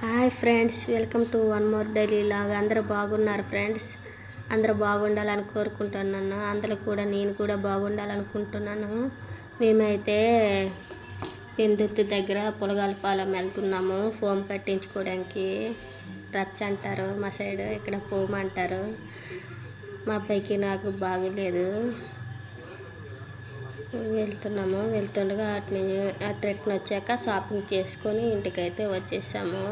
Hi friends welcome to one more daily log. అందరూ బాగున్నారు friends? అందరూ బాగుండాలని కోరుకుంటున్నాను. అందులో కూడా నేను కూడా బాగుండాలనుకుంటున్నాను. మేమైతే పెందుత్తు దగ్గర పొలగాలపాలెం వెళ్తున్నాము. ఫోమ్ కట్టించుకోవడానికి. రచ్చ అంటారు మా సైడ్ ఇక్కడ ఫోమ్ అంటారు. మా అబ్బాయికి నాకు బాగలేదు. వెళ్తున్నాము. వెళ్తుండగా అటు అటు రిటర్న్ వచ్చాక షాపింగ్ చేసుకొని ఇంటికైతే వచ్చేసాము.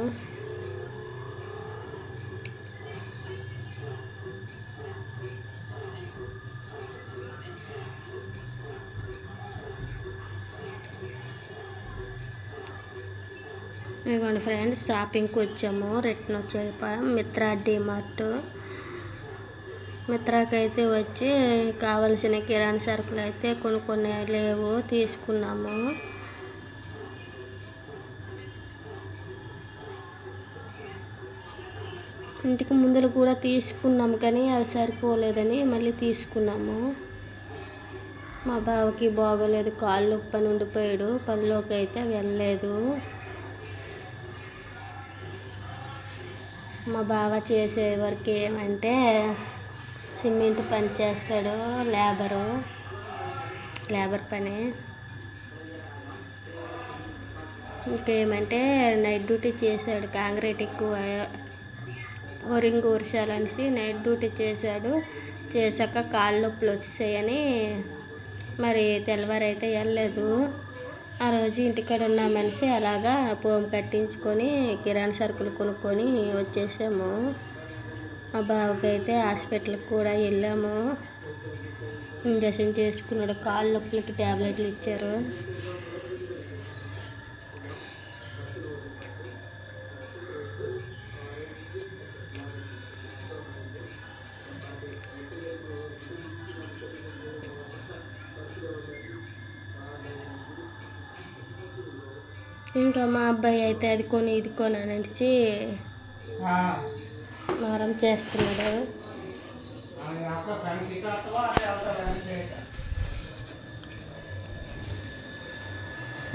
ఇదిగోండి ఫ్రెండ్స్ షాపింగ్కి వచ్చాము. రిటర్న్ వచ్చాక మిత్రా డిమార్ట్. మిత్రాకైతే వచ్చి కావలసిన కిరాణా సరుకులు అయితే కొన్ని కొన్ని లేవు తీసుకున్నాము. ఇంటికి ముందులు కూడా తీసుకున్నాము కానీ అవి సరిపోలేదని మళ్ళీ తీసుకున్నాము. మా బావకి బాగోలేదు కాళ్ళు పని ఉండిపోయాడు పనిలోకి అయితే వెళ్ళలేదు. మా బావ చేసే వరకు ఏమంటే సిమెంట్ పని చేస్తాడు లేబరు. లేబర్ పని. ఇంకేమంటే నైట్ డ్యూటీ చేశాడు. కాంక్రీట్ ఎక్కువ ఓరింగ్ ఊర్చాలనేసి నైట్ డ్యూటీ చేశాడు. చేశాక కాళ్ళు నొప్పులు వచ్చేసాయని మరి తెల్లవారు అయితే వెళ్ళలేదు. ఆ రోజు ఇంటికాడ ఉన్న మనిషి అలాగా పోము కట్టించుకొని కిరాణా సరుకులు కొనుక్కొని వచ్చేసాము. మా బావకి అయితే హాస్పిటల్కి కూడా వెళ్ళాము. ఇంజక్షన్ చేసుకున్నాడు. కాళ్ళ నొప్పులకి ట్యాబ్లెట్లు ఇచ్చారు. ఇంకా మా అబ్బాయి అయితే అది కొని ఇది కొని అనేసి చేస్తున్నాడు.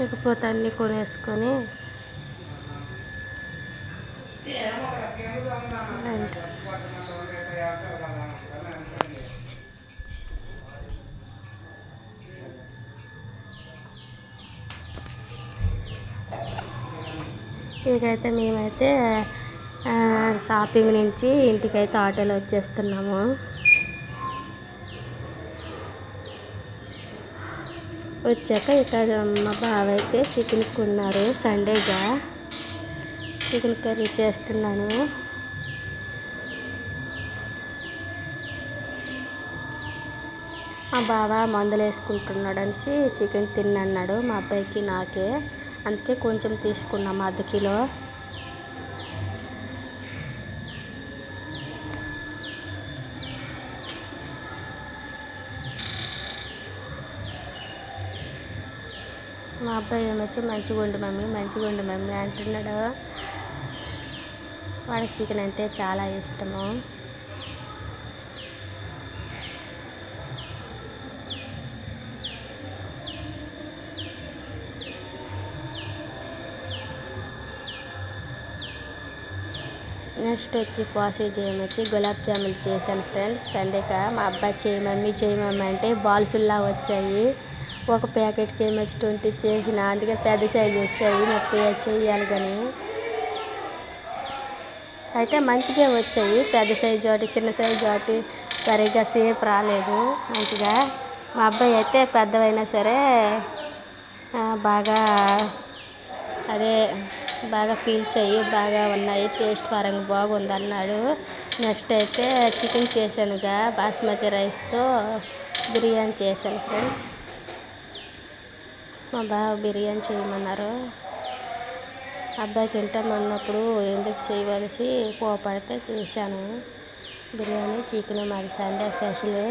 ఇకపోతే అన్నీ కొనేసుకొని ఇకైతే మేమైతే షాపింగ్ నుంచి ఇంటికైతే ఆటోలో వచ్చేస్తున్నాము. వచ్చాక ఇక్కడ మా బావ అయితే చికెన్ కొన్నారు సండేగా చికెన్ కర్రీ చేస్తున్నాను. మా బావ మందులు వేసుకుంటున్నాడు అనేసి చికెన్ తిన్నన్నాడు మా అబ్బాయికి నాకే. అందుకే కొంచెం తీసుకున్నాము అర్ధ కిలో. మా అబ్బాయి ఏమొచ్చి మంచిగా ఉండు మమ్మీ మంచిగా ఉండు మమ్మీ అంటున్నాడు. వాడికి చికెన్ అంటే చాలా ఇష్టము. నెక్స్ట్ వచ్చి ప్రాసెస్ చేయమొచ్చి గులాబ్ జాములు చేశాను ఫ్రెండ్స్. సండేక మా అబ్బాయి చేయి మమ్మీ చేయి మమ్మీ అంటే బాల్స్లా వచ్చాయి. ఒక ప్యాకెట్కి ఏమొచ్చి ట్వంటీ చేసిన? అందుకే పెద్ద సైజు వస్తాయి నొప్పి చేయాలి కానీ. అయితే మంచిగా వచ్చాయి. పెద్ద సైజు ఒకటి చిన్న సైజు ఒకటి సరిగ్గా సేఫ్ రాలేదు మంచిగా. మా అబ్బాయి అయితే పెద్దవైనా సరే బాగా అదే బాగా పీల్చాయి బాగా ఉన్నాయి టేస్ట్ పరంగా బాగుంది అన్నాడు. నెక్స్ట్ అయితే చికెన్ చేశానుగా బాస్మతి రైస్తో బిర్యానీ చేశాను ఫ్రెండ్స్. మా బావ బిర్యానీ చేయమన్నారు. అబ్బాయి తింటామన్నప్పుడు ఎందుకు చేయవలసి కోపడితే చేశాను. బిర్యానీ చికెన్ మాది సండే స్పెషల్.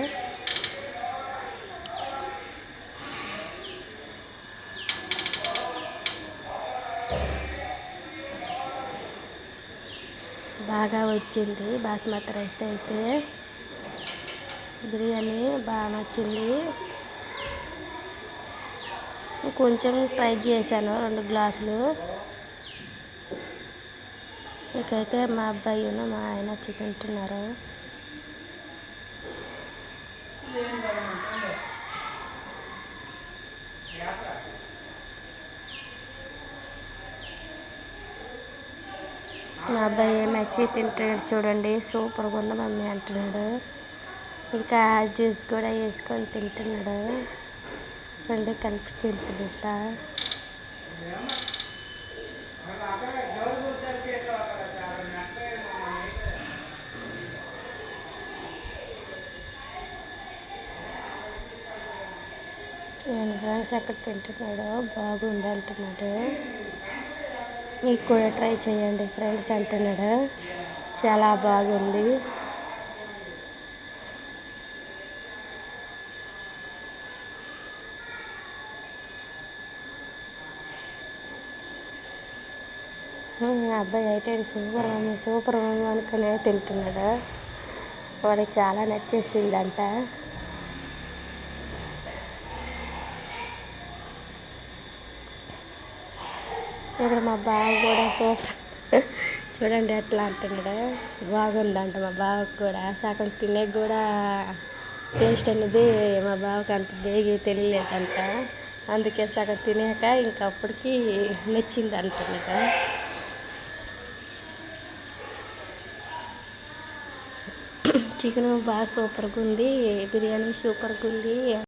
బాగా వచ్చింది. బాస్మతి రైస్ అయితే. బిర్యానీ బాగా నచ్చింది. కొంచెం ట్రై చేశాను రెండు గ్లాసులు. ఇకైతే మా అబ్బాయిను మా ఆయన వచ్చి తింటున్నారు. మా అబ్బాయి నచ్చి తింటున్నాడు చూడండి సూపర్గా ఉంది మమ్మీ అంటున్నాడు. ఇంకా జ్యూస్ కూడా వేసుకొని తింటున్నాడు. ఫ్రెండ్ కలిపి తింటున్నట్ట నేను ఫ్రెండ్స్ ఎక్కడ తింటున్నాడు? బాగుంది అంటున్నాడు. మీకు కూడా ట్రై చేయండి ఫ్రెండ్స్ అంటున్నాడు. చాలా బాగుంది. అబ్బాయి అయితే సూపర్ మమ్మీ సూపర్ మమ్మీ అనుకునే తింటున్నాడు? వాడికి చాలా నచ్చేసిందంట. ఇక్కడ మా బావ కూడా సూపర్. చూడండి ఎట్లా అంటున్నాడు. బాగుందంట మా బావకు కూడా. సగం తినే కూడా టేస్ట్ అనేది మా బావకి అంత బేగి తెలియలేదంట. అందుకే సగం తినాక ఇంకా నచ్చింది అంటున్నాడు. చికెన్ బాగా సూపర్గా ఉంది బిర్యానీ సూపర్గా ఉంది.